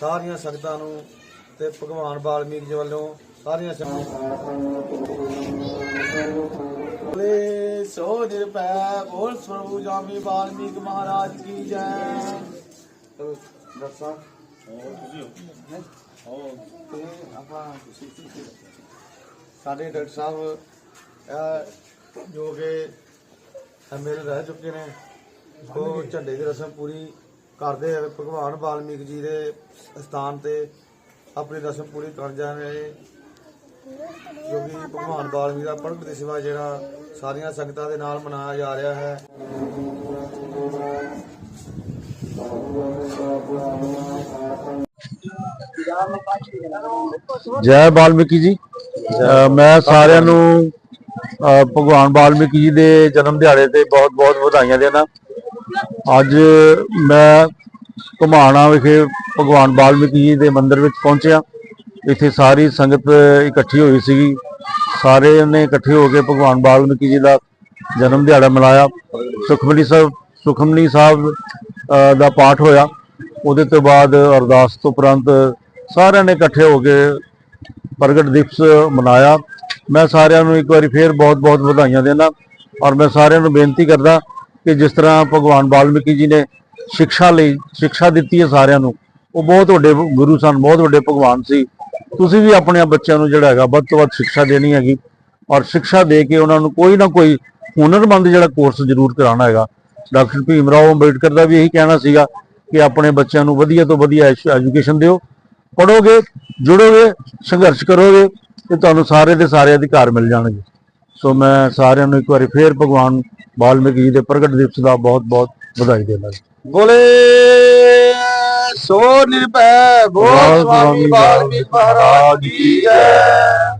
ਸਾਰੀਆਂ ਸੰਗਤਾਂ ਨੂੰ ਤੇ ਭਗਵਾਨ ਵਾਲਮੀਕ ਜੀ ਵੱਲੋਂ ਸਾਰੀਆਂ ਸੰਗਤਾਂ ਬੋਲੇ ਸੋ ਨਿਰਭੈ ਬੋਲ ਪ੍ਰਭੂ ਜਾਮੀ ਵਾਲਮੀਕ ਮਹਾਰਾਜ ਕੀ ਜੈ। ਦੱਸਾਂ। ਸਾਡੇ ਡਾਕਟਰ ਸਾਹਿਬ, ਇਹ ਜੋ ਕਿ ਐਮਐਲ ਰਹਿ ਚੁੱਕੇ ਨੇ। ਉਹ ਝੰਡੇ ਦੀ ਰਸਮ ਪੂਰੀ ਕਰਦੇ ਹੋਏ ਭਗਵਾਨ ਵਾਲਮੀਕ ਜੀ ਦੇ ਸਥਾਨ ਤੇ ਆਪਣੀ ਰਸਮ ਪੂਰੀ ਕਰ ਜਾ ਜੋ ਕਿ ਭਗਵਾਨ ਵਾਲਮੀਕ ਦਾ ਪ੍ਰਗਟ ਦਿਵਸ ਜਿਹੜਾ ਸਾਰੀਆਂ ਸੰਗਤਾਂ ਦੇ ਨਾਲ ਮਨਾਇਆ ਜਾ ਰਿਹਾ ਹੈ। ਜੈ ਵਾਲਮੀਕੀ ਜੀ। ਮੈਂ ਸਾਰਿਆਂ ਨੂੰ ਭਗਵਾਨ ਵਾਲਮੀਕੀ ਜੀ ਦੇ ਜਨਮ ਦਿਹਾੜੇ ਤੇ ਬਹੁਤ-ਬਹੁਤ ਵਧਾਈਆਂ ਦੇਣਾ। ਅੱਜ ਮੈਂ ਘੁਮਾਣਾ ਵਿਖੇ ਭਗਵਾਨ ਵਾਲਮੀਕੀ ਜੀ ਦੇ ਮੰਦਿਰ ਵਿੱਚ ਪਹੁੰਚਿਆ। ਇੱਥੇ ਸਾਰੀ ਸੰਗਤ ਇਕੱਠੀ ਹੋਈ ਸੀਗੀ। ਸਾਰੇ ਨੇ ਇਕੱਠੇ ਹੋ ਕੇ ਭਗਵਾਨ ਵਾਲਮੀਕੀ ਜੀ ਦਾ ਜਨਮ ਦਿਹਾੜਾ ਮਨਾਇਆ। ਸੁਖਮਨੀ ਸਾਹਿਬ ਸੁਖਮਨੀ ਸਾਹਿਬ ਅ, ਦਾ ਪਾਠ ਹੋਇਆ। ਉਹਦੇ ਤੋਂ ਬਾਅਦ ਅਰਦਾਸ ਤੋਂ ਉਪਰੰਤ ਸਾਰਿਆਂ ਨੇ ਇਕੱਠੇ ਹੋ ਕੇ ਪ੍ਰਗਟ ਦਿਵਸ ਮਨਾਇਆ। ਮੈਂ ਸਾਰਿਆਂ ਨੂੰ ਇੱਕ ਵਾਰੀ ਫੇਰ ਬਹੁਤ-ਬਹੁਤ ਵਧਾਈਆਂ ਦੇਣਾ ਔਰ ਮੈਂ ਸਾਰਿਆਂ ਨੂੰ ਬੇਨਤੀ ਕਰਦਾ ਕਿ ਜਿਸ ਤਰ੍ਹਾਂ ਭਗਵਾਨ ਵਾਲਮੀਕੀ ਜੀ ਨੇ ਸਿੱਖਿਆ ਲਈ, ਸਿੱਖਿਆ ਦਿੱਤੀ ਹੈ ਸਾਰਿਆਂ ਨੂੰ, ਉਹ ਬਹੁਤ ਵੱਡੇ ਗੁਰੂ ਸਨ, ਬਹੁਤ ਵੱਡੇ ਭਗਵਾਨ ਸੀ। ਤੁਸੀਂ ਵੀ ਆਪਣੇ ਬੱਚਿਆਂ ਨੂੰ ਜਿਹੜਾ ਹੈਗਾ ਵੱਧ ਤੋਂ ਵੱਧ ਸਿੱਖਿਆ ਦੇਣੀ ਹੈਗੀ ਔਰ ਸਿੱਖਿਆ ਦੇ ਕੇ ਉਹਨਾਂ ਨੂੰ ਕੋਈ ਨਾ ਕੋਈ ਹੁਨਰਮੰਦ ਜਿਹੜਾ ਕੋਰਸ ਜ਼ਰੂਰ ਕਰਾਉਣਾ ਹੈਗਾ। ਡਾਕਟਰ ਭੀਮ ਰਾਓ ਅੰਬੇਡਕਰ ਦਾ ਵੀ ਇਹੀ ਕਹਿਣਾ ਸੀਗਾ ਕਿ ਆਪਣੇ ਬੱਚਿਆਂ ਨੂੰ ਵਧੀਆ ਤੋਂ ਵਧੀਆ ਐਜੂਕੇਸ਼ਨ ਦਿਓ ਪੜੋਗੇ ਜੁੜੋਗੇ, ਸੰਘਰਸ਼ ਕਰੋਗੇ ਤੇ ਤੁਹਾਨੂੰ ਸਾਰੇ ਦੇ ਸਾਰੇ ਅਧਿਕਾਰ ਮਿਲ ਜਾਣਗੇ। ਸੋ ਮੈਂ ਸਾਰਿਆਂ ਨੂੰ ਇੱਕ ਵਾਰੀ ਫੇਰ ਭਗਵਾਨ ਵਾਲਮੀਕੀ ਜੀ ਦੇ ਪ੍ਰਗਟ ਦਿਵਸ ਦਾ ਬਹੁਤ-ਬਹੁਤ ਵਧਾਈ ਦੇਣਾ। ਬੋਲੇ ਸੋ ਨਿਰਭੈ ਬੋਲ ਸੁਆਮੀ ਵਾਲਮੀਕ ਮਹਾਰਾਜ ਕੀ ਜੈ।